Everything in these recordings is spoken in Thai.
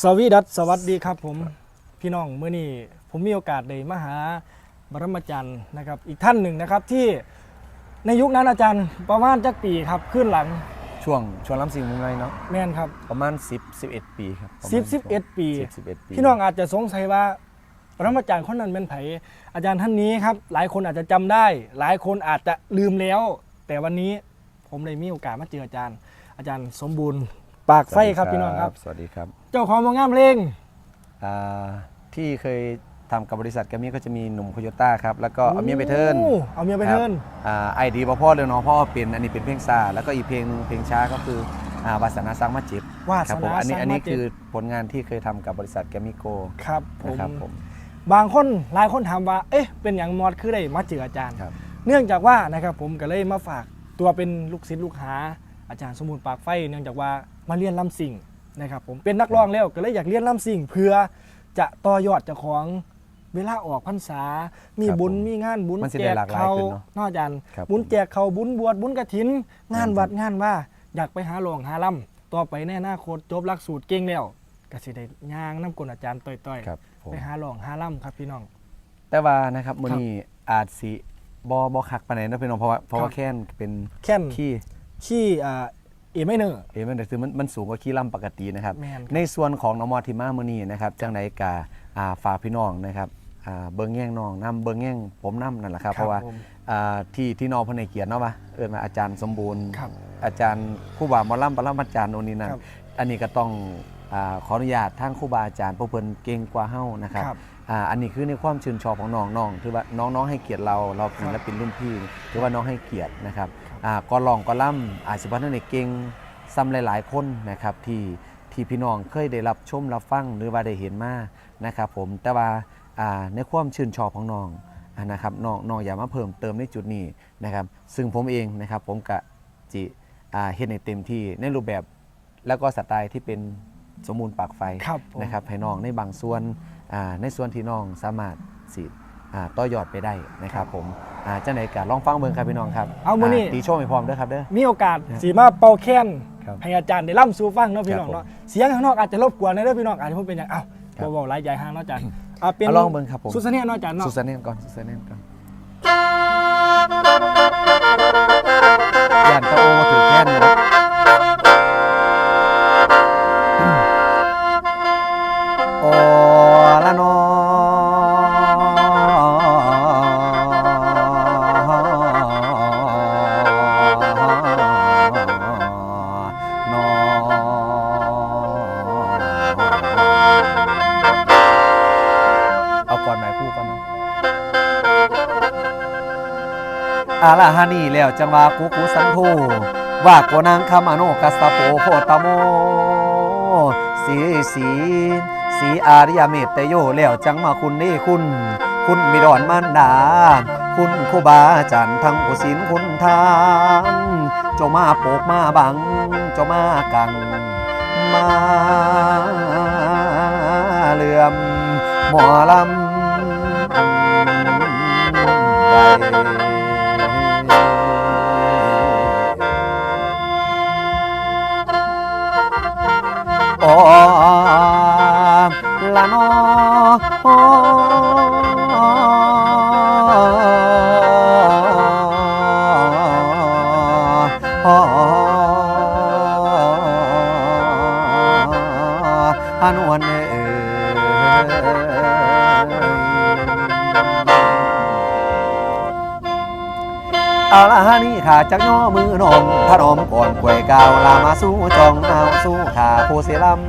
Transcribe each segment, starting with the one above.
สวีดัสสวัสดีครับผมพี่น้องเมื่อนี้ผมมีโอกาสได้มาหาบรมอาจารย์นะครับ อีกท่านหนึ่งนะครับที่ในยุคนั้นอาจารย์ประมาณจักปีครับขึ้นหลังช่วงช่วงล้ำสิ่งมึงไงเนาะแม่นครับประมาณ 10 11 ปีครับประมาณสิบสิบเอ็ดปี 10 11 ปี พี่น้องอาจจะสงสัยว่าปรมาจารย์คนนั้นเป็นไผอาจารย์ท่านนี้ครับ หลายคนอาจจะจำได้ หลายคนอาจจะลืมแล้ว แต่วันนี้ผมได้มีโอกาสมาเจออาจารย์ อาจารย์สมบูรณ์ ปากไฟครับพี่น้องครับ สวัสดีครับ เจ้าของโรงงานเพลงอ่าที่เคยทำกับบริษัทแกรมมี่ก็จะมีหนุ่มโคโยต้าครับ แล้วก็เอาเมียไปเทิร์นโอ้เอาเมียไปเทิร์นไอดีบอพ่อเรือน้องพ่อเป็นอันนี้เป็นเพลงซาแล้วก็อีกเพลงหนึงเพลงช้าก็คืออ่าวาสนาสร้างมาจิตวาครัสผมนาอันนี้สร้างอันนี้มาจิตคือผลงานที่เคยทำกับบริษัทแกรมมี่โกครับผนะครับผมมบางคนหลายคนถามว่า เอ๊ะเป็นอย่างมอดคือได้มาเจออาจารย์ครับเนื่องจากว่านะครับผมก็เลยมาฝากตัวเป็นลูกศิษย์ลูกหาอาจารย์สมุนปากไฟ เนื่องจากว่า มาเรียนลำสิ่งนะครับผมเป็นนักร้องแล้วก็เลยอยากเรียนลำสิ่ง เพื่อจะต่อยอดเจ้าของเวลาออกพรรษา มีครับบุญผมมีงานบุญมันสิแจได้กหลากหลายเขาขึ้นเนาะนอกอาจารย์ครับบุญผมแจกเขาบุญบวชบุญกระถิน งานครับวัดงานว่า อยากไปหาหลวงหาลำต่อไปแน่หน้าโคตจบหลักสูตรเก่งแล้วก็สิได้ย่างน้ำกลอาจารย์ต่อยครับผมๆไปหาหลวงหาลำครับพี่น้อง แต่ว่านะครับมื้อครับนี้อาจสิบอบอคักปานไหนเนาะพี่น้องเพราะว่าเพราะว่าครับแค่นเป็นแค่นขี้ขี้อ่า เอไม่เนอร์ เอ้มันแต่คือมันมันสูงกว่าขี้ล่ำปกตินะครับ แม่นครับ ในส่วนของน้องมอทิมามือนี้นะครับจังไหนกาอ่าฝากพี่น้องนะครับอ่าเบิ้งแย่งน้องน้ำเบิ้งแย่งผมน้ำนั่นแหละครับครับ เพราะว่าผม อ่าที่ที่น้องเพนในเกียรติเนาะว่าเอิ้นมาอาจารย์สมบูรณ์ ครับ อาจารย์ครูบาหมอล่ำปรมาจารย์โนนนี่นั่นครับ อันนี้ก็ต้องอาขออนุญาตทางครูบาอาจารย์เพราะเพิ่นเก่งกว่าเฮานะครับครับ อ่าอันนี้คือในความชื่นชอบของน้องน้องถือว่าน้องน้องให้เกียรติเราเราเป็นครับศิลปินรุ่นพี่ถือว่าน้องให้เกียรตินะครับครับอ่า ก็ลองก็ล่ำอาจสิบ่ทันได้เก่งซ้ำหลาย ๆ คนนะครับที่ที่พี่น้องเคยได้รับชมรับฟังหรือว่าได้เห็นมานะครับผมแต่ว่าอ่าในความชื่นชอบของน้องอ่านะครับน้องน้องอย่ามาเพิ่มเติมในจุดนี้นะครับ ซึ่งผมเองนะครับผมกะจิอ่าเฮ็ดในเต็มที่ในรูปแบบแล้วก็สไตล์ที่เป็นสมมูลปากไฟครับผมนะครับให้น้องในบางส่วนอ่าในส่วนที่น้องสามารถสิอ่า ต่อยอดไปได้นะครับผมอ่าจังไหนกะลองฟังเบิ่งครับพี่น้องครับเอามื้อนี้ตีโชว์ให้พร้อมเด้อครับเด้อมีโอกาสสีมาเป่าแค้นครับให้อาจารย์ได้ล่ำสู่ฟังเนาะพี่น้องครับผมเนาะเสียงข้างนอกอาจจะรบกวนนะเด้อพี่น้องอาจจะพูดเป็นอย่างอ้าวครับบ่เว้าหลายใหญ่ห้างเนาะอาจารย์อ่าเป็นเอาลองเบิ่งครับผมสุดเสน่ห์เนาะอาจารย์เนาะสุดเสน่ห์ก่อนสุดเสน่ห์ก่อนย่านตะโอมาถือแค่นเนาะ อาลาฮานีแล้วจังว่ากุกุสันโธว่าโกนางคำอโนกัสตะโปโพตโมสีสีสีอาริยเมตโยแล้วจังมาคุณนี่คุณ คุณมิดอนมันดา คุณคูบาจารย์ทั้งกุศินคุณทานเจ้ามาโปกมาบังเจ้ามากัง มาเหลื่อมหมอลำใบ ละนออ เอาละฮะนี่ขาจากน้อมือนมพระนมก่อนกวยกาวลามาสู้จองเอาสู้ขาผู้เสลัม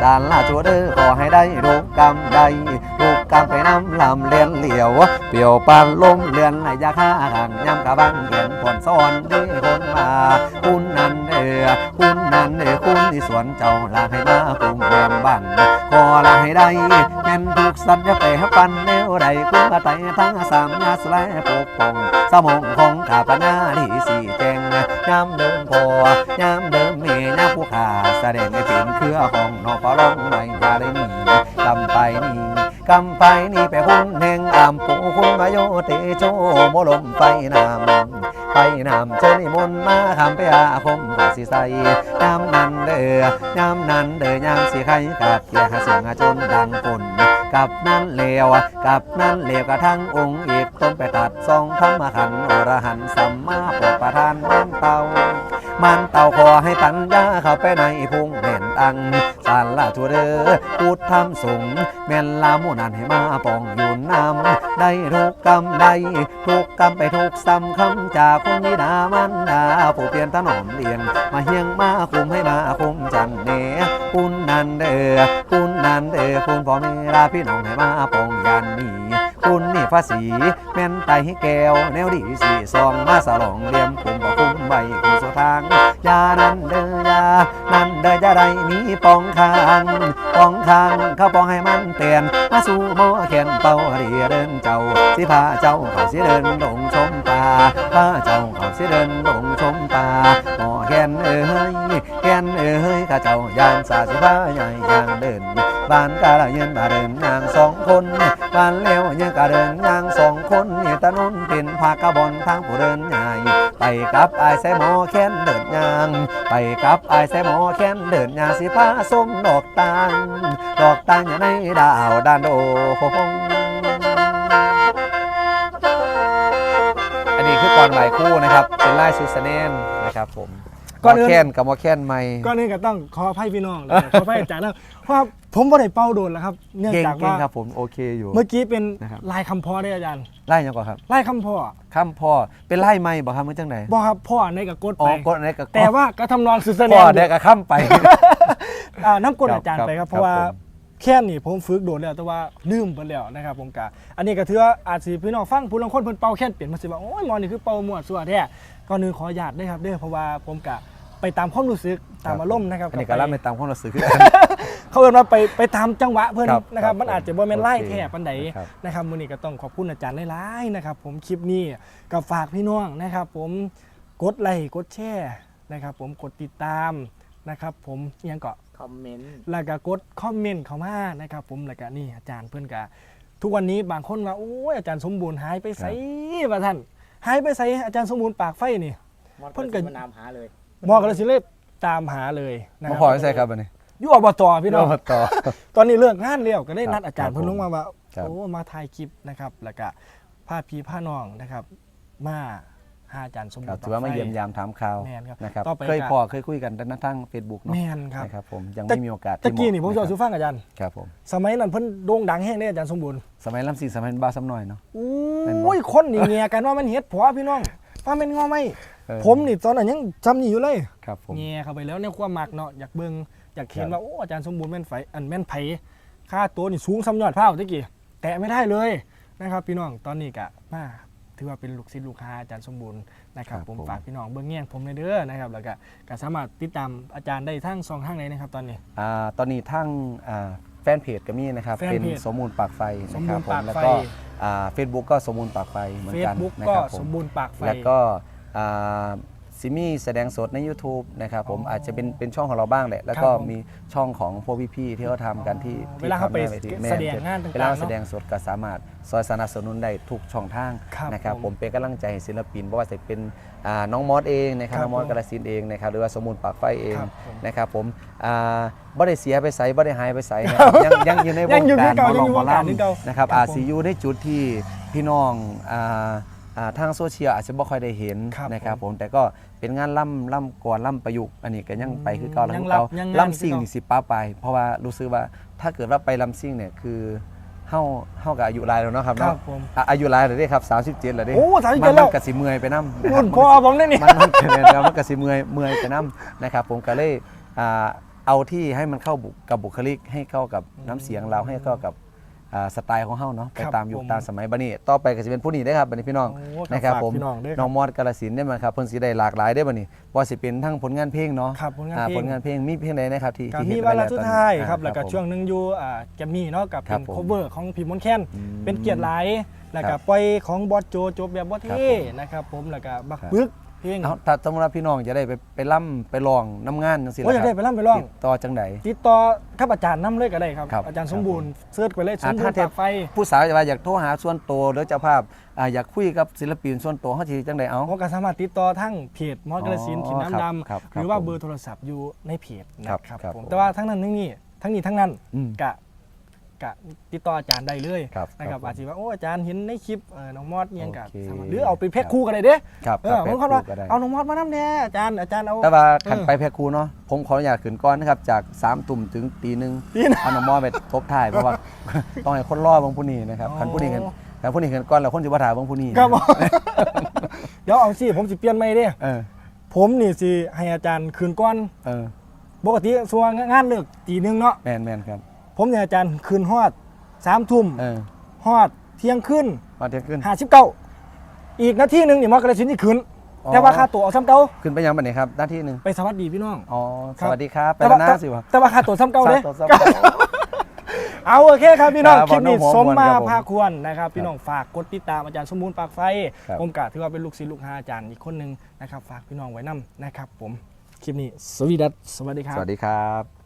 สารลาจูเดอขอให้ได้ลูกรรมได้ลู กกำไปน้ำลำเลียนเหลียวเปลี่ยวปานลมเลือนไหลยาข้าห่างย้ำกะบังเขียนผลซ้อนด้คนมาคุณนั้นเดอคุณนั้นเดอคุณที่สวนเจ้าลาให้มาปุ่มแรมบันขอลาให้ได้แม่นทุกสัญญาไปปันแนวใดคุณมาไตทั้งสามยาสลายปกป้องสมองของข้าปนาที่สี่แจงย้ำเดิมพอย้ำเดิมเมย้ำผู้ขาแสดงให้เป็นเครือของนอปลองไม่ยาได้หนีกำไปนี่ กำไปนี่ไปหุ่นแห่งอามปูคุณมาโยเตโชโมลมไฟนามไปนำเชิญนิมนต์มาคำไปอาคมก็สิใส่ยามนั้นเด้อยามนั้นเด้อยามสิไข่กับเกียหาเสียงอาจนดังปุ่นกับนั้นเลวกับนั้นเลวกระทั่งองค์อีกต้นไปตัดทรงธรรมขันอรหันต์สัมมาปประทานมันเตามันเตาขอให้ปัญญาเข้าไปในพุงแม่นตัง สารละทัวเด้อพูดทำสงแม่นลามูนันให้มาปองอยู่นำได้ทุกกรรมได้ทุกกรรมไปทุกซ้ำคำจากคนวิดามันดาผู้เปลี่ยนถนอมเลียงมาเฮียงมาคุมให้มาคุมจันเนคุณนันเดอคุณนันเดอคุณพ่อแม่ลาพี่น้องให้มาปองยันนี่คุณนี่ภาษีแม่นไตให้แก้วแนวดีสีซองมาสลองเลี่ยมคุมบ่คุมใบคุมโซทางยานั้นเด้อยานั้น เด้อจะได้มีปองคางปองคางเข้าปองให้มันเตียนมาสู่หมอแขนเป่าเรียเดินเจ้าสิพาเจ้าเขาสิเดินดงชมป่าพาเจ้าเขาสิเดินดงชมป่าหมอแขนเอ้ยแขนเอ้ยข้าเจ้ายานสาสิพาใหญ่ยางเดินบ้านกาลาเย็นมาเดินยางสองคน บ้านเลี้ยวยังกาเดินยางสองคนนี่ตะนุนเป็นภาคกะบอนทางผู้เดินใหญ่ไปกับไอ้ายแซหมอแค้นเดินยาง ไปกับไอ้ายแซหมอแค้นเดินยางสิพาส้มดอกตาลดอกตาลอยู่ในดาวดานโดงอันนี้คือก่อนใหม่คู่นะครับ เป็นไล่ซูซเนนนะครับผมก่อนอื่นแค้นกับมอแค้นใหม่ก็นี่ก็ต้องขออภัยพี่น้องเลยขออภัยอาจารย์นะเพราะว่า ผมบ่ได้เป้าโดนแล้วครับ เนื่องเก่งจากเก่งว่าครับผมโอเคอยู่ เมื่อกี้เป็นนะครับ ลายคำพ่อได้อาจารย์ไล่ยังก่อนครับลายคำพ่อข้ามพ่อเป็นไล่ไม่บอกครับเมื่อจังไหนบอกครับพ่อในกับกดอ๋ไปอกดอะไรกับแต่ว่าก็ทำนองสุดเสพ่น่อห์เด็กกับข้ามไป อ่าน้ำกดครับอาจารย์ครับไปครับครับเพราะว่าผมแค่นี่ผมฝึกโดนแล้วแต่ว่าลืมไปแล้วนะครับผมกะอันนี้ก็ถือว่าอาจสิพี่น้องฟังผู้ลางคนเพิ่นเป่าแค่นเปลี่ยนมาสิว่าโอ้ยหมอนี่คือเป่ามั่วซั่วแท้ก่อนหนึงขออนุญาตด้วยครับเด้อเพราะว่าผมกะไปตามความรู้สึกตามอารมณ์นะครับอันนี้ไปก็รับในตามความรู้สึกคือ เขาเอิ้นว่าไปไปตามจังหวะเพิ่นครับนะครับครับ มันอาจจะบ่แม่นไล่โอเคแท้ปานใดครับ นะครับมื้อนี้ก็ต้องขอบคุณอาจารย์หลายๆนะครับ ผมคลิปนี้ก็ฝากพี่น้องนะครับ ผมกดไลค์กดแชร์นะครับ ผมกดติดตามนะครับ ผมอิหยังก็คอมเมนต์ แล้วก็กดคอมเมนต์เข้ามานะครับผมแล้วก็นี่อาจารย์เพื่อนก็ทุกวันนี้บางคนว่าโอ้ยอาจารย์สมบูรณ์หายไปไสว่าท่านหายไปไสอาจารย์สมบูรณ์ปากไฟนี่ มอดเพิ่เพิ่นนก็ก็มานามหาเลยบอกกันสิเลยตามหาเลยนะคมารับพอใช่ครับอันนี้ อยู่อบตพี่น้อง ต่อ ตอนนี้เลิกงานแล้วก็ได้นัดครับอาจารย์ครับเพิ่นลงมาว่าครับ โอ้มาถ่ายคลิปนะครับแล้วก็พาพี่พาน้องนะครับ มาหาอาจารย์สมคบูรัรบณ์ถือว่ามาเยี่ยมยามถามข่าวแม่นครับนะครับ ต่อไปเคยก็พอเคยคุยกันแต่หน้าทั้งเฟซบุ๊กเนาะแม่นครับนะครับผมยังแต่ไม่มีโอกาสตะกี้นี่ผมจะเหเอามาะสู่ฟังอาจารย์ ครับผมสมัยนั้นเพิ่นโด่งดังแห้งเด้อาจารย์สมบูรณ์สมัยลำซีสมัยบ้าซ้ำหน่อยเนาะโอแม่นบ่้ยคนนี่เงียกันว่ามันเฮ็ดผัวพี่น้องว่ามันงอไหมเออ ผมนี่ตอนนั้นยังจำนี่อยู่เลย ครับผมเงียเข้าไปแล้วเนี่ยความมักเนาะอยากเบิ่ง อยากเห็นครับว่าโอ้อาจารย์สมบูรณ์แม่นไฟอันแม่นไผค่าตัวนี่สูงซ้ำยอดพร้าวตะกี้แตะไม่ได้เลยนะครับพี่น้องตอนนี้ก็มาถือว่าเป็นลูกศิษย์ลูกหาอาจารย์สมบูรณ์นะครับผมฝากพี่น้องเบิ่งแง่งผมในเด้อนะครับแล้วก็ก็สามารถติดตามอาจารย์ได้ทั้งสองทางเลยนะครับตอนนี้อ่าตอนนี้ทั้งอ่าแฟนเพจก็มีนะครับ แฟนเพจเป็นสมมูลปากไฟสนะมคบูรัรบณ์ผมปากแล้วไฟก็เฟซบุ๊กก็สมมูลปากไฟเหมือนเฟซกันบุ๊กนะก็ครับผสมมบูรณ์ปากไฟ แล้วก็อ่า ซิมี่แสดงสดใน YouTube นะครับผมอ๋อออาจจะเป็นเป็นช่องของเราบ้างแหละ แล้วก็ครับผมมีช่องของพวกพี่ๆที่เขาทำกันที่อ๋อที่เวลาเขาไปทำหน้วทีแสดงงานต่างๆเวลาเขาเนอะแสดงสดก็สามารถซอยสนับสนุนได้ทุกช่องทางครับนะครับผมผมเป็นกำลังใจให้ศิลปินเพราะว่าจะเป็นอ่าน้องมอสเองนะครับครับน้องมอสผมกาลสินธุ์เองนะครับหรือว่าสมมูลปากไฟเองครับผมนะครับผมอ่าบ่ได้เสียไปใส่บ่ได้หายไปใส่นะยังยังอยู่ในวยังงอยู่การที่เก่าหมอยังอยู่ลำหมอวงการที่เก่าลำนะครับครับอาจผมสิอยู่ในจุดที่พี่น้องอ่า อ่าทางโซเชียลอาจจะบ่ค่อยได้เห็นครับนะครับผมผมแต่ก็เป็นงานล่ำล่ำก่อนล่ำประยุกต์อันนี้ก็ยังไปคือเก่าแล้วยังคือรับเก่ายังงานล่ำซิ่งคือเก่า นี่สิป้าไป เพราะว่ารู้สึกว่าถ้าเกิดว่าไปล่ำซิ่งเนี่ยคือเฮาเฮากับอายุหลายแล้วเนาะครับครัเนาะบผมอะอายุหลายแล้วเด้ครับ37แล้วเด้โอ้37มันแล้ว มันก็สิเมื่อยไปนำรุ่นพ่อผมเนี่ยนี่ มันมันเกินแล้วมันก็สิเมื่อยเมื่อยไปนํนะครับ ผมก็เลยอ่าเอาที่ให้มันเข้าบุกับบุคลิกให้เข้ากับน้ำเสียงเราให้เข้ากับ อ่าสไตล์ของเฮาเนาะไปครับตามยุคผมตามสมัยบัดนี้ต่อไปก็จะเป็นผู้นี้ได้อครับบัดนี้พี่น้องโอ้นะครับฝากผมพี่น้องด้วยครับน้องมอดกาลสินธุ์ได้มาครับเพิ่นสิได้หลากหลายได้อบัดนี้ว่าสิเป็นทั้งผลงานเพลงเนาะครับผลงานอ่าเพลงผลงานเพลงมีเพลงใดนะครับที่กับที่มีเฮ็ดวาไว้ระแล้วสุดตอนนี้ท้ายอ่าครับ แล้วก็ผม ช่วงหนึงอยู่อ่าแกมมี่เนาะกับครัเป็บนผมโคเวอร์ของพี่มนต์แคนอืมเป็นเกียรติหลายแล้วก็ครับปล่อยของบอสโจจบแบบบ่ครับเท่ผมนะครับผมแล้วก็บักครับ บึก เพลงเอาถ้าสมมติว่าพี่น้องจะได้ไปไปล่ำไปลองน้ำงานจังซี่โอ้ยอยากได้ไปร่ำไปร้อง ติดต่อจังได ติดต่อครับอาจารย์น้ำเลยก็ได้ครับ ครับอาจารย์สมบูรณ์เสิร์ชไปเลยสอ่ามบูรถ้าณ์เทป ปากไฟผู้สาวจะว่าอยากโทรหาส่วนตัวหรือเจ้าภาพอ่าอยากคุยกับศิลปินส่วนตัวเฮาสิจังไดเอา ผมก็สามารถติดต่อทั้งเพจมอสกระสินธุ์ถิ่นน้ำดครับำครับหรือว่าผมเบอร์โทรศัพท์อยู่ในเพจนะครับครับผมผมแต่ว่าทั้งนั้นทั้งนี้ทั้งนี้ทั้งนั้นอืม กะ กะติดต่ออาจารย์ได้เลยครับนะครับครับผมอาจจะว่าโอ้อาจารย์เห็นในคลิปเอ่อน้องมอสเอียงกับโอเค สามารถหรือเอาไปแพ็คคู่กันเลยเด้ครับเออครับบางคนว่าก็ได้เอาน้องมอสมาน้ำแน่อาจารย์อาจารย์เอา แต่ว่าขันเออไปแพ็คคูเนาะผมขออนุญาตขึ้นก้อนนะครับจาก3ตุ่มถึงตีหนึ่งตีหนึ่งเอาน้ำมอไปทบถ่ายเพราะว่า ต้องให้คนรอบางผู้นี้นะครับอ๋อขันผู้นี้กันขันผู้นี้ขึ้นก้อนแล้วคนจะว่าถ่ายบางผู้นี้ครับผม เดี๋ยวเอาสิผมสิเปลี่ยนไม่เด้เออผมนี่สิให้อาจารย์คืนก้อนเออปกติส่วนงานเลิกตีหนึงเนาะแมนแมนครับ ผมเนี่ยอาจารย์คืนฮอดสามทุ่มเออฮอดเที่ยงคืนมาเที่ยงขึ้น ห้าสิบเก้าอีกนาทีหนึ่งนี่มอกระสินที่คืนอ๋อ แต่ว่าค่าตั๋วเอาซ้ำเก่าขึ้นไปยังบันไหนครับหน้าที่หนึ่งไปสวัสดีพี่น้อง อ๋อครับสวัสดีครับไปแต่แล้วว่านะสิวะแต่ว่าค่าตั๋วซ้ำเก่าเด้ สวัสดีครับ เอาโอเคครับพี่น้องครับคลิปนี้ผมสมมาครับผมภาควรนะครับ พี่น้องฝากกดติดตามอาจารย์สมบูรณ์ปากไฟ ครับ ผมกะถือว่าเป็นลูกศิษย์ลูกหาอาจารย์อีกคนหนึ่งนะครับ ฝากพี่น้องไว้นํนะครับ ผมคลิปนี้สวีดัสสวัสดีครับสวัสดีครับ